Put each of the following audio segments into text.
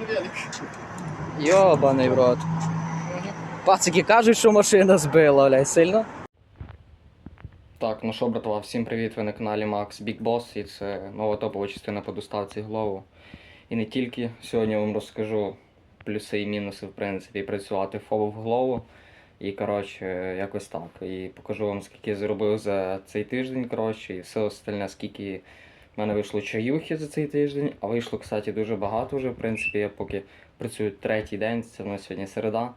Велик. Йобаний в рот. Пацики кажуть, що машина збила, блядь, сильно. Так, ну що, братва, всім привіт, ви на каналі Max Big Boss, і це нова топова частина по доставці Глову. І не тільки. Сьогодні я вам розкажу плюси і мінуси, в принципі, працювати фобу в Глову. І, коротше, якось так. І покажу вам, скільки я заробив за цей тиждень, коротше, і все остальне, скільки в мене вийшло чаюхи за цей тиждень, а вийшло, кстати, дуже багато вже. В принципі, я поки працюю третій день, це в нас сьогодні середа.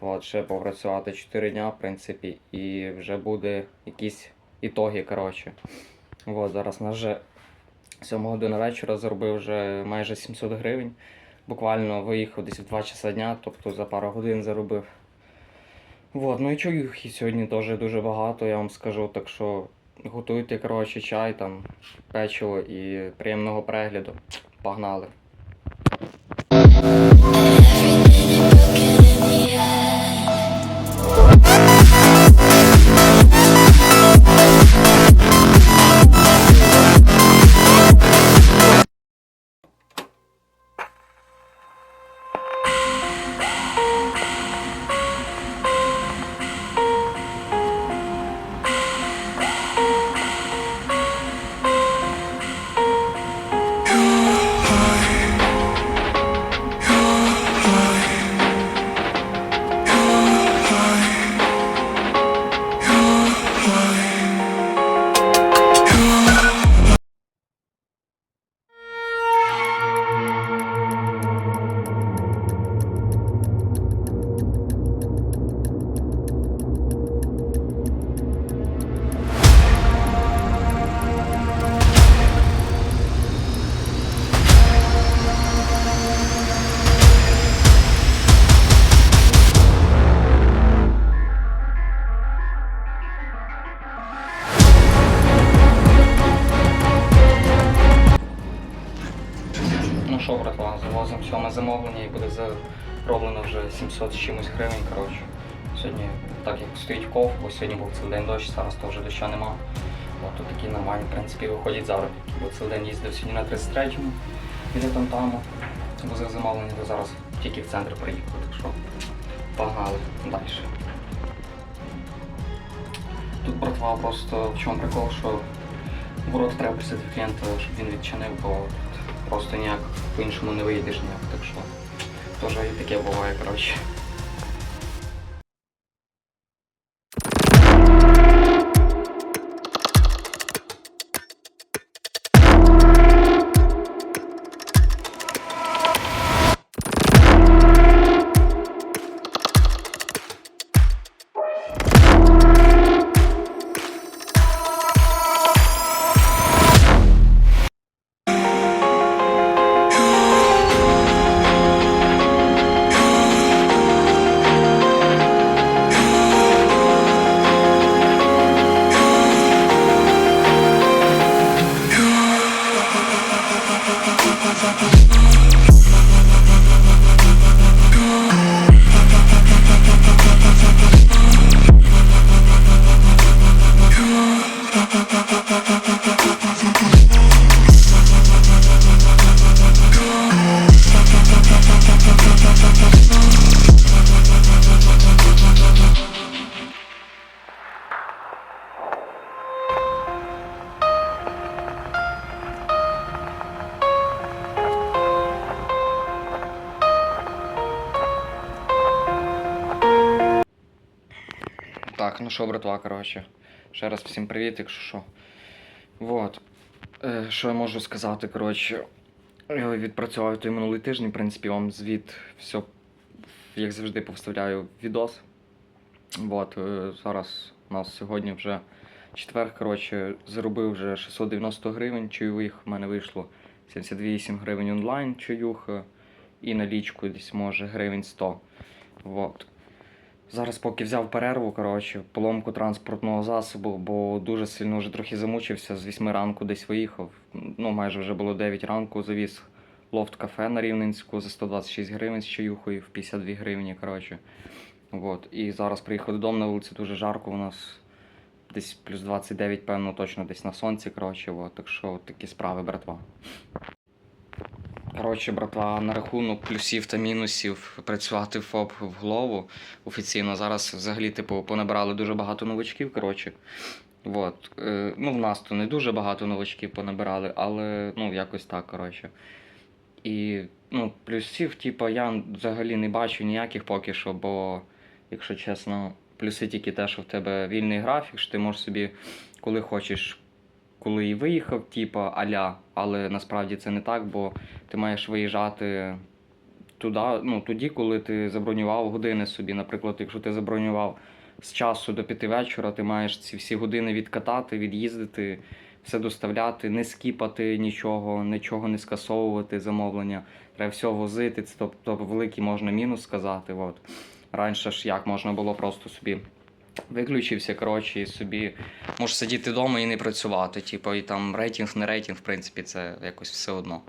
От, ще попрацювати 4 дня, в принципі, і вже буде якісь ітоги, коротше. От, зараз у нас вже 7 година вечора заробив вже майже 700 гривень. Буквально виїхав десь в 2 часа дня, тобто за пару годин заробив. Вот, ну і чаюхи сьогодні теж дуже багато, я вам скажу, так що готуйте, коротше, чай, там, печиво і приємного перегляду. Погнали! Що, братва, завозимо сьоме замовлення і буде зароблено вже 700 з чимось гривень. Коротше. Сьогодні, так як стоїть ков, бо сьогодні був цілий день дощ, зараз то вже доща нема. От такі нормальні, в принципі, виходять заробітки. Бо цілий день їздив сьогодні на 33-му, біля там таму. Возив замовлення, то зараз тільки в центр приїхав, так що погнали далі. Тут братва просто в чому прикол, що ворот треба просити клієнта, щоб він відчинив, бо просто ніяк по-іншому не вийдеш ніяк, так що теж таке буває, коротше. Так, ну що, братва, коротше. Ще раз всім привіт, якщо що. Вот. Е, що я можу сказати, коротше. Я відпрацював той минулий тиждень, в принципі, вам звіт все, як завжди, повставляю відос. Вот, е, зараз у нас сьогодні вже четвер, коротше, заробив вже 690 гривень чайових. В мене вийшло 78 гривень онлайн чаюх і налічку десь може гривень 100. Вот. Зараз поки взяв перерву, коротше, поломку транспортного засобу, бо дуже сильно вже трохи замучився. З 8 ранку десь виїхав. Ну, майже вже було 9 ранку, завіз лофт кафе на Рівненську за 126 гривень з чаюхою в 52 гривні. Коротше. Вот. І зараз приїхав додому на вулиці дуже жарко. У нас десь плюс 29, певно, точно десь на сонці. Коротше, вот. Так що от такі справи, братва. Коротше, братва, на рахунок плюсів та мінусів працювати ФОП в голову офіційно. Зараз взагалі, типу, понабирали дуже багато новачків. Коротше. Вот. Е, ну, в нас то не дуже багато новачків понабирали, але ну, якось так, коротше. І ну, плюсів, типу, я взагалі не бачу ніяких поки що, бо, якщо чесно, плюси тільки те, що в тебе вільний графік, що ти можеш собі, коли хочеш, коли і виїхав, типу, аля, але насправді це не так, бо ти маєш виїжджати туди, ну, тоді, коли ти забронював години собі. Наприклад, якщо ти забронював з часу до п'яти вечора, ти маєш ці всі години відкатати, від'їздити, все доставляти, не скіпати нічого, нічого не скасовувати замовлення. Треба все возити. Це тобто великий можна мінус сказати. От. Раніше ж як можна було просто собі виключився, коротше, і собі можеш сидіти вдома і не працювати. Типу, і там рейтинг, не рейтинг, в принципі, це якось все одно.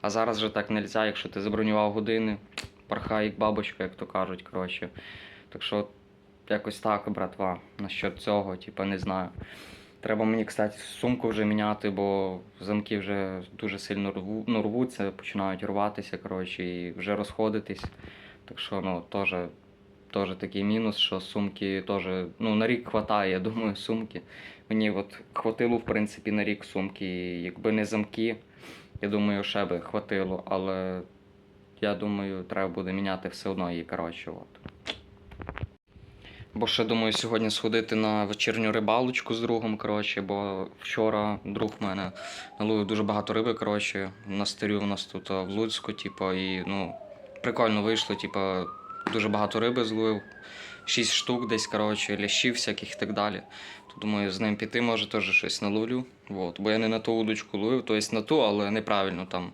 А зараз же так не можна, якщо ти забронював години, пархай як бабочка, як то кажуть. коротше. Так що якось так, братва, насчет цього, типу, не знаю. Треба мені, кстати, сумку вже міняти, бо замки вже дуже сильно рву, ну, рвуться, починають рватися, коротше, і вже розходитись. Так що, ну, теж, теж такий мінус, що сумки теж, ну, на рік хватає, я думаю, сумки. Мені от хватило, в принципі, на рік сумки. Якби не замки, я думаю, ще би хватило, але я думаю, треба буде міняти все одно її, коротше, от. Бо ще думаю сьогодні сходити на вечірню рибалочку з другом, коротше, бо вчора друг в мене наловив дуже багато риби, коротше, на стирю у нас тут в Луцьку, типу, і ну, прикольно вийшло, типу, дуже багато риби зловив, шість штук десь, коротше, лящів всяких і так далі. То думаю, з ним піти, може, теж щось наловлю. Вот. Бо я не на ту удочку ловив, тобто на ту, але неправильно там.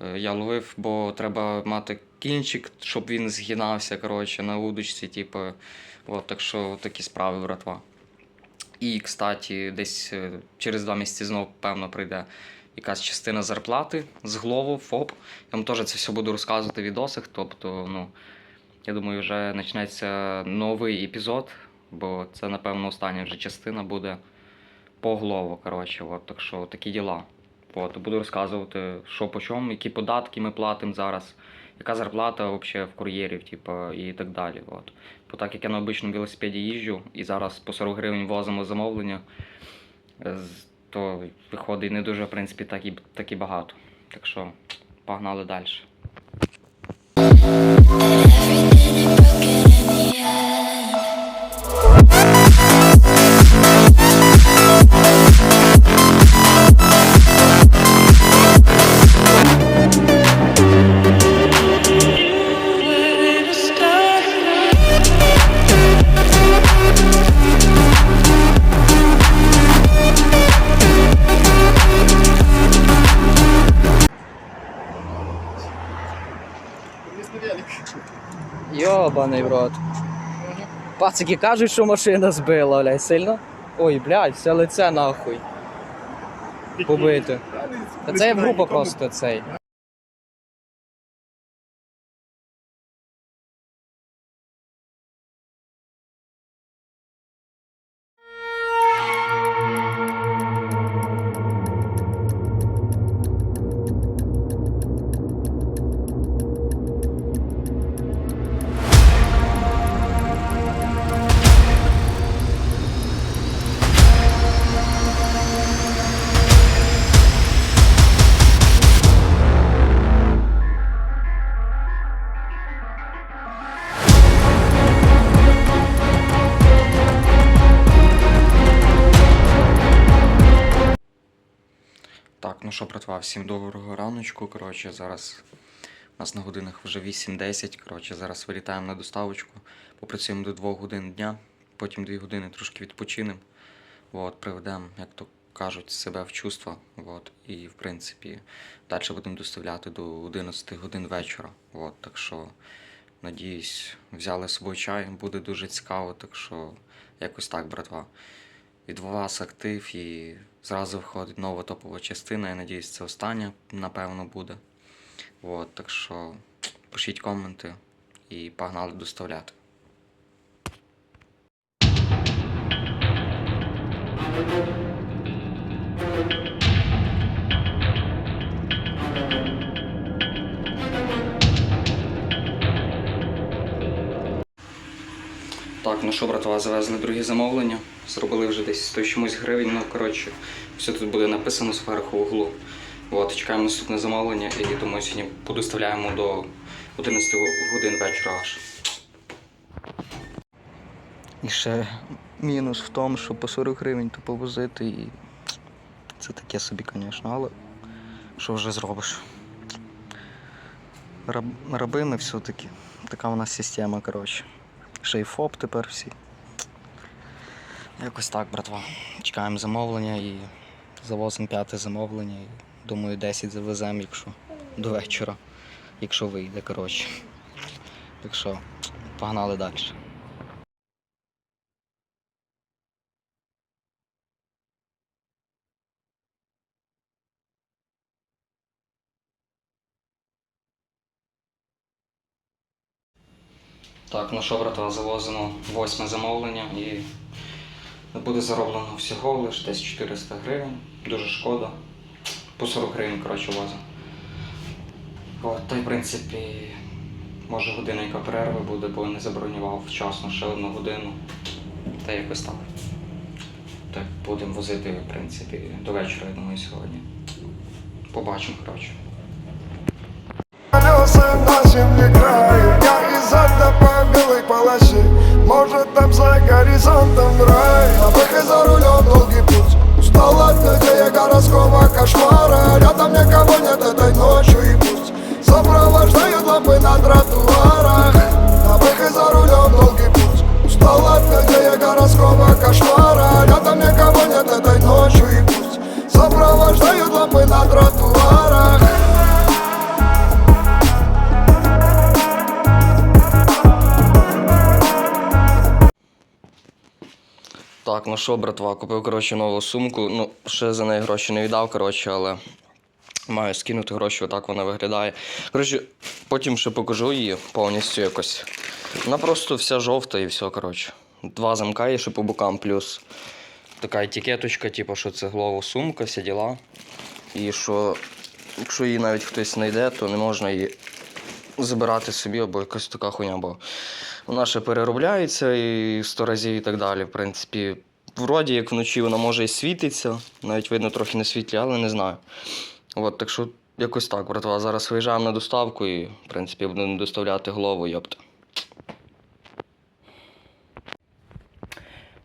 Е, Я ловив, бо треба мати кінчик, щоб він згинався, коротше, на удочці, типу. От, так що такі справи, братва. І, кстати, десь е, через два місяці знову, певно, прийде якась частина зарплати з голову, ФОП. Я вам теж це все буду розказувати в відосах. Тобто, ну, я думаю, вже почнеться новий епізод, бо це, напевно, остання вже частина буде по голову. Коротше, от, так що такі діла. От, буду розказувати, що по чому, які податки ми платимо зараз, яка зарплата взагалі в кур'єрів, типу, і так далі. От. Бо так як я на обичному велосипеді їжджу і зараз по 40 гривень возимо замовлення, то виходить не дуже, в принципі, так і, так і багато. Так що погнали далі. Пацики кажуть, що машина збила, блядь, сильно. Ой, блядь, все лице нахуй. Побите. Та це група просто цей. Братва, всім доброго раночку. Коротше, зараз у нас на годинах вже 8-10. Коротше, зараз вилітаємо на доставочку. Попрацюємо до 2 годин дня, потім 2 години трошки відпочинемо. От, приведемо, як то кажуть, себе в чувство. От, і, в принципі, далі будемо доставляти до 11 годин вечора. От, так що, надіюсь, взяли з собою чай, буде дуже цікаво, так що якось так, братва від вас актив і зразу виходить нова топова частина. Я надіюсь, це остання, напевно, буде. От, так що пишіть коменти і погнали доставляти. Так, ну що, братва, завезли друге замовлення. Зробили вже десь 100 чомусь гривень. Ну, коротше, все тут буде написано зверху в углу. От, чекаємо наступне замовлення і думаю, сьогодні подоставляємо до 11 годин вечора аж. І ще мінус в тому, що по 40 гривень то повозити і це таке собі, звісно, але що вже зробиш? Раб, раби ми все-таки. Така у нас система, коротше. Ще й ФОП тепер всі. Якось так, братва. Чекаємо замовлення і завозимо п'яте замовлення. І, думаю, 10 завеземо, якщо до вечора, якщо вийде, коротше. Так що, погнали далі. Так, ну що, братва, завозимо восьме замовлення і буде зароблено всього лише десь 400 гривень. Дуже шкода. По 40 гривень, коротше, возимо. От, та й в принципі, може годинника перерви буде, бо не забронював вчасно ще одну годину. Та якось так. Так, будемо возити, в принципі, до вечора, я думаю, сьогодні. Побачимо, коротше. На Я по белой полосе Может там за горизонтом рай. А выход за рулем долгий путь. Устал от людей городского кошмара. Рядом никого нет этой ночью и пусть Сопровождают лампы на тротуарах. А выход за рулем долгий путь. Устал от людей городского кошмара. Рядом никого нет этой ночью що, братва, купив коротше нову сумку. Ну, ще за неї гроші не віддав, коротше, але маю скинути гроші, отак вона виглядає. Коротше, потім ще покажу її повністю якось. Вона просто вся жовта і все, коротше. Два замка є ще по бокам, плюс така етикеточка, типу, що це глова сумка, всі діла. І що, якщо її навіть хтось знайде, то не можна її забирати собі або якась така хуйня, бо вона ще переробляється і сто разів і так далі. В принципі, вроді як вночі вона може і світиться, навіть видно трохи на світлі, але не знаю. От, так що якось так, братва. Зараз виїжджаємо на доставку і, в принципі, будемо доставляти голову, йопта.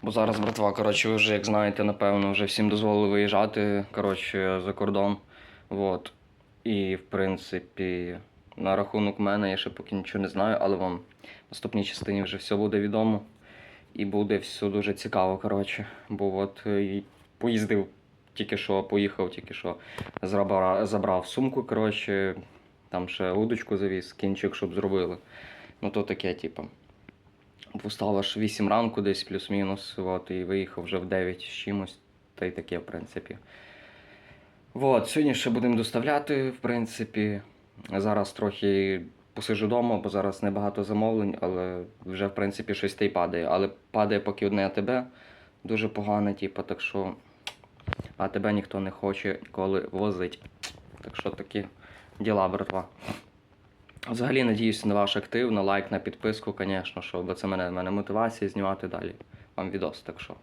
Бо зараз, братва, коротше, ви вже, як знаєте, напевно, вже всім дозволили виїжджати коротше, за кордон. Вот. І, в принципі, на рахунок мене я ще поки нічого не знаю, але вам в наступній частині вже все буде відомо. І буде все дуже цікаво, коротше. Бо от е, поїздив тільки що, поїхав, тільки що забрав, сумку, коротше, там ще удочку завіз, кінчик, щоб зробили. Ну то таке, типу. Встав аж 8 ранку десь плюс-мінус, от, і виїхав вже в 9 з чимось, та й таке, в принципі. От, сьогодні ще будемо доставляти, в принципі. Зараз трохи посижу вдома, бо зараз небагато замовлень, але вже в принципі щось та й падає. Але падає поки одне АТБ, дуже погане, типу, так що АТБ ніхто не хоче ніколи возить. Так що такі діла, братва. Взагалі надіюся на ваш актив, на лайк, на підписку, звісно, бо це мене, мене мотивація знімати далі вам відос. Так що